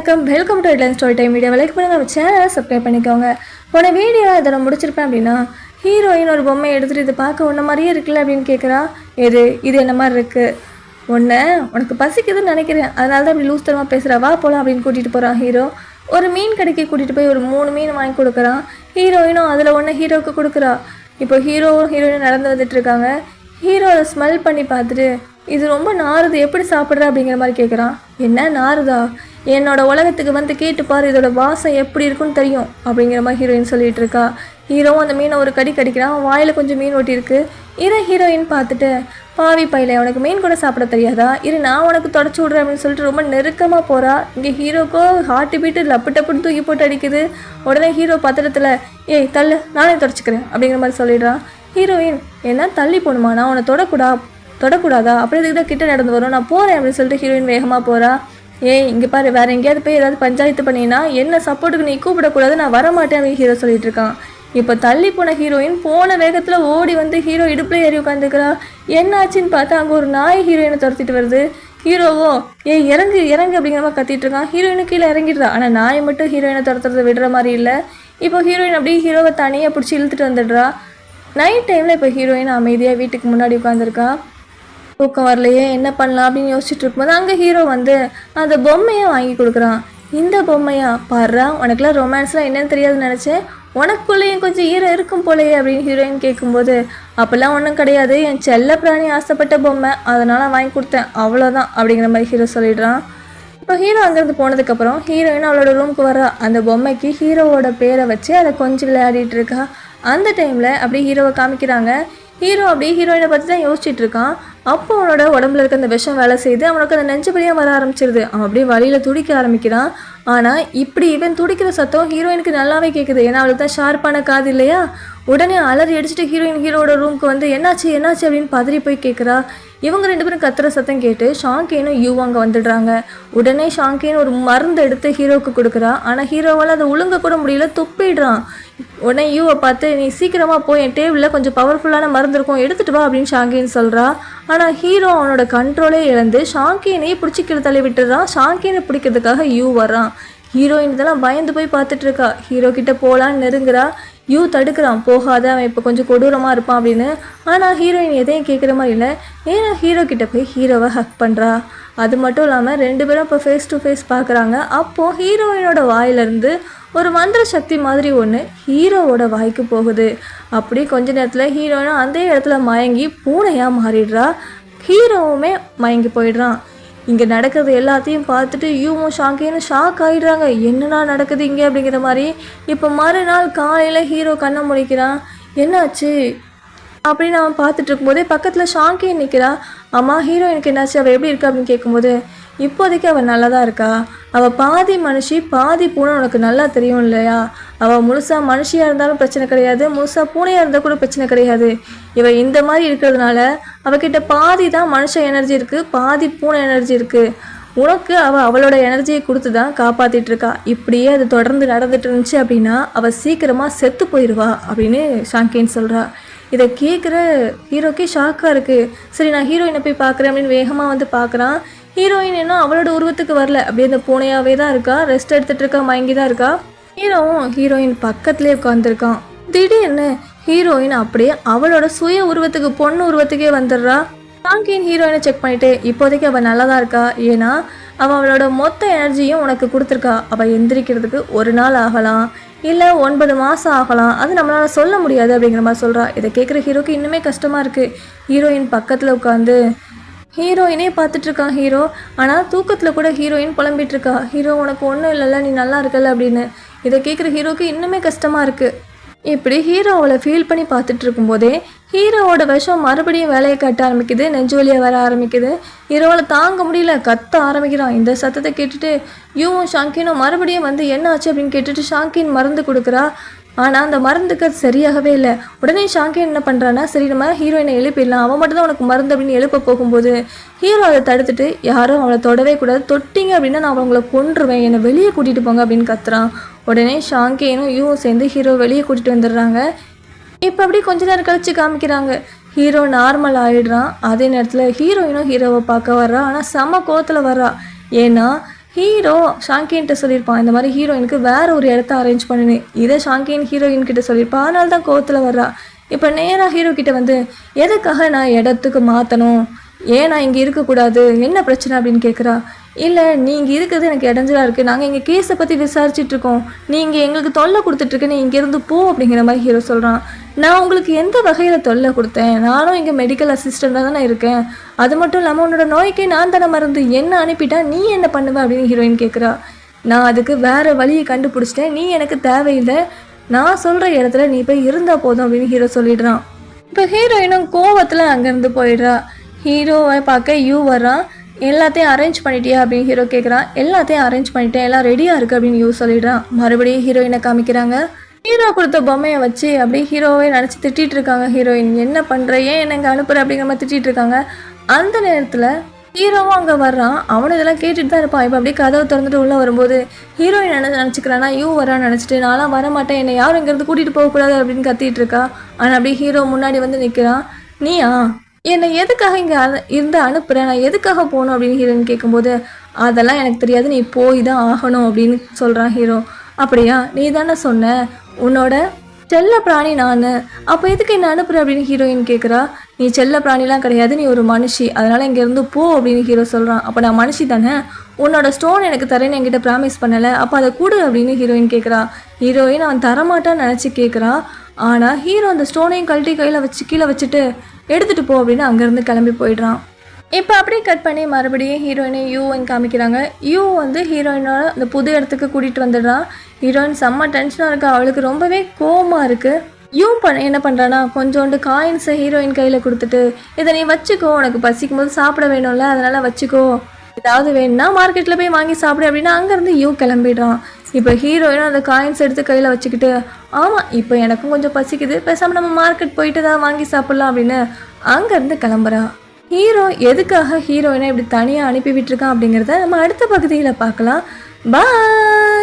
வணக்கம். Welcome to headline story time video like பண்ணுங்க நம்ம சேனலை சப்ஸ்கிரைப் பண்ணிக்கோங்க. போன வீடியோ இதை நான் முடிச்சிருப்பேன் அப்படின்னா ஹீரோயின் ஒரு பொம்மை எடுத்துகிட்டு இதை பார்க்க உன்ன மாதிரியே இருக்குல்ல அப்படின்னு கேட்குறா எது? இது என்ன மாதிரி இருக்குது ஒன்று உனக்கு பசிக்குதுன்னு நினைக்கிறேன். அதனால தான் அப்படி லூஸ் தரமாக பேசுகிறா வா போகலாம் அப்படின்னு கூட்டிகிட்டு போகிறான் ஹீரோ ஒரு மீன் கடைக்கு கூட்டிகிட்டு போய் ஒரு மூணு மீன் வாங்கி கொடுக்குறான். ஹீரோயினும் அதில் ஒன்று ஹீரோவுக்கு கொடுக்குறா. இப்போ ஹீரோவும் ஹீரோயினும் நடந்து வந்துட்டு இருக்காங்க. ஹீரோ அதை ஸ்மெல் பண்ணி பார்த்துட்டு இது ரொம்ப நாறுது எப்படி சாப்பிட்ற அப்படிங்கிற மாதிரி கேட்குறான் என்ன நாறுதா? என்னோட உலகத்துக்கு வந்து கேட்டு பாரு இதோட வாசம் எப்படி இருக்குன்னு தெரியும் அப்படிங்கிற மாதிரி ஹீரோயின் சொல்லிட்டு இருக்கா. ஹீரோவும் அந்த மீனை ஒரு கடி கடிக்கிறான் வாயில் கொஞ்சம் மீன் ஒட்டியிருக்கு இரு ஹீரோயின் பார்த்துட்டு பாவி பையில உனக்கு மீன் கூட சாப்பிட தெரியாதா? இரு நான் உனக்கு தொடச்சி விட்றேன் அப்படின்னு சொல்லிட்டு ரொம்ப நெருக்கமாக போகிறா இங்கே ஹீரோக்கோ ஹார்ட் பீட்டு லப்பு டப்புன்னு தூக்கி போட்டு அடிக்குது. உடனே ஹீரோ பத்திரத்தில் ஏய் தள்ளு நானே தொடச்சிக்கிறேன் அப்படிங்கிற மாதிரி சொல்லிடுறான் ஹீரோயின் என்ன தள்ளி போகணுமா? நான் உன்னை தொடக்கூடா தொடக்கூடாதா? அப்படி இதுக்கிட்ட கிட்ட நடந்து வரும். நான் போகிறேன் அப்படின்னு சொல்லிட்டு ஹீரோயின் வேகமாக போகிறா ஏய் இங்கே பாரு வேறு எங்கேயாவது போய் ஏதாவது பஞ்சாயத்து பண்ணினா என்ன சப்போர்ட்டுக்கு நீ கூப்பிடக்கூடாது நான் வரமாட்டேன் அப்படின்னு ஹீரோ சொல்லிட்டு இருக்கான். இப்போ தள்ளி போன ஹீரோயின் போன வேகத்தில் ஓடி வந்து ஹீரோ இடுப்பில் ஏறி உட்காந்துக்கிறா என்ன ஆச்சுன்னு பார்த்தா அங்கே ஒரு நாய் ஹீரோயினை துரத்திட்டு வருது. ஹீரோவோ ஏய் இறங்கு இறங்கு அப்படிங்கிற மாதிரி கத்திட்டு இருக்கான். ஹீரோயினு கீழே இறங்கிடுறா. ஆனால் நாய் மட்டும் ஹீரோயினை துரத்துறதை விடுற மாதிரி இல்லை. இப்போ ஹீரோயின் அப்படியே ஹீரோவை தனியாக பிடிச்சி இழுத்துட்டு வந்துடுறா. நைட் டைமில் இப்போ ஹீரோயின் அமைதியாக வீட்டுக்கு முன்னாடி உட்காந்துருக்கா தூக்கம் வரலையே என்ன பண்ணலாம் அப்படின்னு யோசிச்சுட்டு இருக்கும்போது அங்கே ஹீரோ வந்து அந்த பொம்மையை வாங்கி கொடுக்குறான். இந்த பொம்மையா பாடுறா உனக்குலாம் ரொமான்ஸ்லாம் என்னன்னு தெரியாதுன்னு நினச்சேன். உனக்குள்ளேயும் கொஞ்சம் ஈரம் இருக்கும் போலயே அப்படின்னு ஹீரோயின் கேட்கும்போது அப்போல்லாம் ஒன்றும் கிடையாது. என் செல்ல பிராணி ஆசைப்பட்ட பொம்மை. அதனால் வாங்கி கொடுத்தேன். அவ்வளோதான் அப்படிங்கிற மாதிரி ஹீரோ சொல்லிடுறான். இப்போ ஹீரோ அங்கேருந்து போனதுக்கப்புறம் ஹீரோயின் அவளோட ரூமுக்கு வர அந்த பொம்மைக்கு ஹீரோவோட பேரை வச்சு அதை கொஞ்சம் விளையாடிட்டு இருக்கா. அந்த டைமில் அப்படியே ஹீரோவை காமிக்கிறாங்க. ஹீரோ அப்படியே ஹீரோயினை பற்றி தான் யோசிச்சுட்டு இருக்கான். அப்போ அவனோட உடம்புல இருக்க அந்த விஷம் வேலை செய்து அவனுக்கு அந்த நெஞ்சு வழியாக வர ஆரம்பிச்சிருது. அவன் அப்படியே வழியில் துடிக்க ஆரம்பிக்கிறான். ஆனால் இப்படி இவன் துடிக்கிற சத்தம் ஹீரோயினுக்கு நல்லாவே கேட்குது ஏன்னா அவளுக்கு தான் ஷார்ப்பான காது இல்லையா? உடனே அலறி அடிச்சுட்டு ஹீரோயின் ஹீரோட ரூமுக்கு வந்து என்னாச்சு என்னாச்சு? அப்படின்னு பதறி போய் கேட்குறா இவங்க ரெண்டு பேரும் கத்துற சத்தம் கேட்டு ஷாங்கேனும் யூ அங்கே வந்துடுறாங்க. உடனே ஷாங்கேன் ஒரு மருந்து எடுத்து ஹீரோவுக்கு கொடுக்குறா. ஆனால் ஹீரோவால் அதை ஒழுங்க கூட முடியல துப்பிடுறான். உடனே யூவை பார்த்து நீ சீக்கிரமாக போய் என் டேபிளில் கொஞ்சம் பவர்ஃபுல்லான மருந்து இருக்கும் எடுத்துட்டு வா அப்படின்னு ஷாங்கேன்னு சொல்கிறா ஆனால் ஹீரோ அவனோட கண்ட்ரோலே இழந்து ஷாங்கேனையே பிடிச்சி தள்ளி விட்டுறான் ஷாங்கேனை பிடிக்கிறதுக்காக யூ வர்றான். ஹீரோயின் இதெல்லாம் பயந்து போய் பார்த்துட்டு இருக்கா. ஹீரோ கிட்ட போகலான்னு நெருங்குறா. யூ தடுக்கிறான் போகாத அவன் இப்போ கொஞ்சம் கொடூரமாக இருப்பான் அப்படின்னு. ஆனால் ஹீரோயின் எதையும் கேட்குற மாதிரி இல்லை. ஏன்னா ஹீரோ கிட்ட போய் ஹீரோவை ஹக் பண்ணுறா அது மட்டும் இல்லாமல் ரெண்டு பேரும் இப்போ ஃபேஸ் டு ஃபேஸ் பார்க்குறாங்க அப்போது ஹீரோயினோட வாயிலிருந்து ஒரு மந்திர சக்தி மாதிரி ஒன்று ஹீரோவோட வாய்க்கு போகுது. அப்படி கொஞ்ச நேரத்தில் ஹீரோயினும் அந்த இடத்துல மயங்கி பூனையாக மாறிடுறா. ஹீரோவுமே மயங்கி போயிடுறான். இங்கே நடக்கிறது எல்லாத்தையும் பார்த்துட்டு யூவும் ஷாங்கேன்னு ஷாக் ஆகிடுறாங்க என்னடா நடக்குது இங்கே அப்படிங்கிற மாதிரி இப்போ மறுநாள் காலையில் ஹீரோ கண்ணை முடிக்கிறான் என்னாச்சு? அப்படின்னு அவன் பார்த்துட்டு இருக்கும்போதே பக்கத்தில் ஷாங்கே நிற்கிறா அம்மா ஹீரோயினுக்கு என்னாச்சு? அவள் எப்படி இருக்கா அப்படின்னு கேட்கும்போது இப்போதைக்கு அவள் நல்லா தான் இருக்கா? அவள் பாதி மனுஷி பாதி பூனை உனக்கு நல்லா தெரியும் இல்லையா? அவள் முழுசாக மனுஷியாக இருந்தாலும் பிரச்சனை கிடையாது முழுசாக பூனையாக இருந்தால் கூட பிரச்சனை கிடையாது. இவள் இந்த மாதிரி இருக்கிறதுனால அவகிட்ட பாதி தான் மனுஷ எனர்ஜி இருக்குது பாதி பூனை எனர்ஜி இருக்குது உனக்கு அவள் அவளோட எனர்ஜியை கொடுத்து தான் காப்பாற்றிட்டு இருக்கா. இப்படியே அது தொடர்ந்து நடந்துட்டு இருந்துச்சு அப்படின்னா அவள் சீக்கிரமாக செத்து போயிடுவா அப்படின்னு ஷாங்கின்னு சொல்கிறா இதை கேட்குற ஹீரோக்கே ஷாக்காக இருக்குது சரி நான் ஹீரோயினை போய் பார்க்குறேன் அப்படின்னு வேகமாக வந்து பார்க்குறான். ஹீரோயின் என்ன அவளோட உருவத்துக்கு வரல. அப்படியே அந்த பூனையாகவே தான் இருக்கா? ரெஸ்ட் எடுத்துகிட்டு இருக்கா? மயங்கி தான் இருக்கா? ஹீரோவும் ஹீரோயின் பக்கத்துலேயே உட்காந்துருக்கான் திடீர்னு ஹீரோயின் அப்படியே அவளோட சுய உருவத்துக்கு பொண்ணு உருவத்துக்கே வந்துடுறா. சாங்கியின் ஹீரோயினை செக் பண்ணிட்டு இப்போதைக்கு அவள் நல்லா தான் இருக்கா? ஏன்னா அவள் அவளோட மொத்த எனர்ஜியும் உனக்கு கொடுத்துருக்கா. அவள் எந்திரிக்கிறதுக்கு ஒரு நாள் ஆகலாம். இல்லை ஒன்பது மாதம் ஆகலாம். அது நம்மளால் சொல்ல முடியாது அப்படிங்கிற மாதிரி சொல்கிறா இதை கேட்குற ஹீரோக்கு இன்னுமே கஷ்டமாக இருக்குது ஹீரோயின் பக்கத்தில் உட்காந்து ஹீரோயினே பார்த்துட்டு இருக்கான் ஹீரோ ஆனால் தூக்கத்தில் கூட ஹீரோயின் புலம்பிட்டு இருக்கா ஹீரோ உனக்கு ஒன்றும் இல்லைல்ல நீ நல்லா இருக்கல அப்படின்னு. இதை கேட்குற ஹீரோக்கு இன்னுமே கஷ்டமாக இருக்குது இப்படி ஹீரோ அவளை ஃபீல் பண்ணி பார்த்துட்டு இருக்கும்போதே ஹீரோவோட விஷம் மறுபடியும் வேலையை கட்ட ஆரம்பிக்குது நெஞ்சு வர ஆரம்பிக்குது. ஹீரோவில் தாங்க முடியல கத்த ஆரம்பிக்கிறான். இந்த சத்தத்தை கேட்டுட்டு யூவும் ஷாங்கினும் மறுபடியும் வந்து என்ன ஆச்சு? அப்படின்னு கேட்டுட்டு ஷாங்கின் மருந்து கொடுக்குறா. ஆனால் அந்த மருந்துக்கு அது சரியாகவே இல்லை. உடனே ஷாங்கே என்ன பண்ணுறான்னா சரி நம்ம ஹீரோயினை எழுப்பிடலாம். அவன் மட்டும் தான் உனக்கு மருந்து அப்படின்னு எழுப்ப போகும்போது ஹீரோ அதை தடுத்துட்டு யாரும் அவளை தொடவே கூடாது. தொட்டிங்க அப்படின்னா நான் அவங்கள கொன்றுவேன். என்னை வெளியே கூட்டிகிட்டு போங்க அப்படின்னு கத்துறான். உடனே ஷாங்கேனும் யூவும் சேர்ந்து ஹீரோ வெளியே கூட்டிகிட்டு வந்துடுறாங்க. இப்போ அப்படி கொஞ்ச நேரம் கழித்து காமிக்கிறாங்க. ஹீரோ நார்மல் ஆகிடுறான் அதே நேரத்தில் ஹீரோயினும் ஹீரோவை பார்க்க வர்றா. ஆனால் செம கோவத்தில் வர்றா. ஏன்னா ஹீரோ ஷாங்கின்கிட்ட சொல்லியிருப்பான். இந்த மாதிரி ஹீரோயினுக்கு வேறு ஒரு இடத்த அரேஞ்ச் பண்ணுன்னு இதை ஷாங்கின் ஹீரோயின் கிட்ட சொல்லியிருப்பான் அதனால தான் கோவத்தில் வர்றா. இப்போ நேராக ஹீரோ கிட்ட வந்து எதுக்காக நான் இடத்துக்கு மாற்றணும் ஏன் நான் இங்கே இருக்கக்கூடாது? என்ன பிரச்சனை? அப்படின்னு கேட்குறா இல்லை நீங்கள் இருக்கிறது எனக்கு இடைஞ்சலாக இருக்குது நாங்கள் இங்கே கேஸை பற்றி விசாரிச்சிட்ருக்கோம் நீங்கள் எங்களுக்கு தொல்லை கொடுத்துட்ருக்கு நீ இங்கேருந்து போ. அப்படிங்கிற மாதிரி ஹீரோ சொல்கிறான் நான் உங்களுக்கு எந்த வகையில் தொல்லை கொடுத்தேன்? நானும் இங்கே மெடிக்கல் அசிஸ்டண்ட்டாக தானே இருக்கேன். அது மட்டும் இல்லாமல் உன்னோட நோய்க்கே நான் தானே மருந்து. என்ன அனுப்பிட்டா நீ என்ன பண்ணுவ அப்படின்னு ஹீரோயின் கேட்குறா நான் அதுக்கு வேறு வழியை கண்டுபிடிச்சிட்டேன். நீ எனக்கு தேவையில்லை. நான் சொல்கிற இடத்துல நீ போய் இருந்தால் போதும் அப்படின்னு ஹீரோ சொல்லிடுறான் இப்போ ஹீரோயினும் கோவத்தில் அங்கேருந்து போயிடுறா. ஹீரோவை பார்க்க யூ வர்றான் எல்லாத்தையும் அரேஞ்ச் பண்ணிட்டியா அப்படின்னு ஹீரோ கேட்குறான் எல்லாத்தையும் அரேஞ்ச் பண்ணிட்டேன். எல்லாம் ரெடியாக இருக்குது அப்படின்னு யூ சொல்லிடுறான் மறுபடியும் ஹீரோயினை காமிக்கிறாங்க. ஹீரோ கொடுத்த பொம்மையை வச்சு அப்படியே ஹீரோவே நினச்சி திட்டிகிட்டு இருக்காங்க ஹீரோயின். என்ன பண்ணுற ஏன் என்ன இங்கே அனுப்புற அப்படிங்கிற மாதிரி திட்டிகிட்டு இருக்காங்க. அந்த நேரத்தில் ஹீரோவும் அங்கே வர்றான். அவனும் இதெல்லாம் கேட்டுட்டு தான் இருப்பான். இப்போ அப்படியே கதவை திறந்துட்டு உள்ளே வரும்போது ஹீரோயின் என்ன நினச்சிக்கிறானா யூ வரான்னு நினச்சிட்டு நான்லாம் வர மாட்டேன் என்னை யாரும் இங்கேருந்து கூட்டிகிட்டு போகக்கூடாது அப்படின்னு கத்திட்டு இருக்கா. ஆனால் அப்படியே ஹீரோ முன்னாடி வந்து நிற்கிறான் நீயா? என்னை எதுக்காக இங்கே இருந்து அனுப்புகிறேன் நான் எதுக்காக போகணும்? அப்படின்னு ஹீரோயின் கேட்கும்போது அதெல்லாம் எனக்கு தெரியாது. நீ போய் தான் ஆகணும் அப்படின்னு சொல்கிறான் ஹீரோ. அப்படியா? நீ தானே சொன்ன. உன்னோட செல்ல பிராணி நான். அப்போ எதுக்கு என்ன அனுப்புற அப்படின்னு ஹீரோயின் கேட்குறா நீ செல்ல பிராணிலாம் கிடையாது நீ ஒரு மனுஷி. அதனால் இங்கேருந்து போ அப்படின்னு ஹீரோ சொல்கிறான் அப்போ நான் மனுஷி தானே? உன்னோட ஸ்டோன் எனக்கு தரேன்னு என்கிட்ட ப்ராமிஸ் பண்ணலை. அப்போ அதை கொடு அப்படின்னு ஹீரோயின் கேட்குறா ஹீரோயின் அவன் தரமாட்டான்னு நினச்சி கேட்குறா ஆனால் ஹீரோ அந்த ஸ்டோனையும் கழட்டி கையில் வச்சு கீழே வச்சுட்டு எடுத்துகிட்டு போ அப்படின்னு அங்கேருந்து கிளம்பி போயிடுறான். இப்போ அப்படியே கட் பண்ணி மறுபடியும் ஹீரோயினை யூன்னு காமிக்கிறாங்க. யூ வந்து ஹீரோயினோட அந்த புது இடத்துக்கு கூட்டிகிட்டு வந்துடுறான். ஹீரோயின் செம்ம டென்ஷனாக இருக்குது அவளுக்கு ரொம்பவே கோவமாக இருக்குது யூ பண் என்ன பண்ணுறானா கொஞ்சோண்டு காயின்ஸை ஹீரோயின் கையில் கொடுத்துட்டு இதை நீ வச்சுக்கோ உனக்கு பசிக்கும் போது சாப்பிட வேணும்ல அதனால் வச்சுக்கோ. ஏதாவது வேணும்னா மார்க்கெட்டில் போய் வாங்கி சாப்பிடு அப்படின்னா அங்கேருந்து யூ கிளம்பிடுறான். இப்போ ஹீரோயினும் அந்த காயின்ஸ் எடுத்து கையில் வச்சுக்கிட்டு ஆமாம் இப்போ எனக்கும் கொஞ்சம் பசிக்குது பேசாமல் நம்ம மார்க்கெட் போயிட்டு தான் வாங்கி சாப்பிட்லாம் அப்படின்னு அங்கேருந்து கிளம்புறா ஹீரோ எதுக்காக ஹீரோயினை இப்படி தனியாக அனுப்பி விட்டுருக்கான் அப்படிங்கிறத நம்ம அடுத்த பகுதியில் பார்க்கலாம். பாய்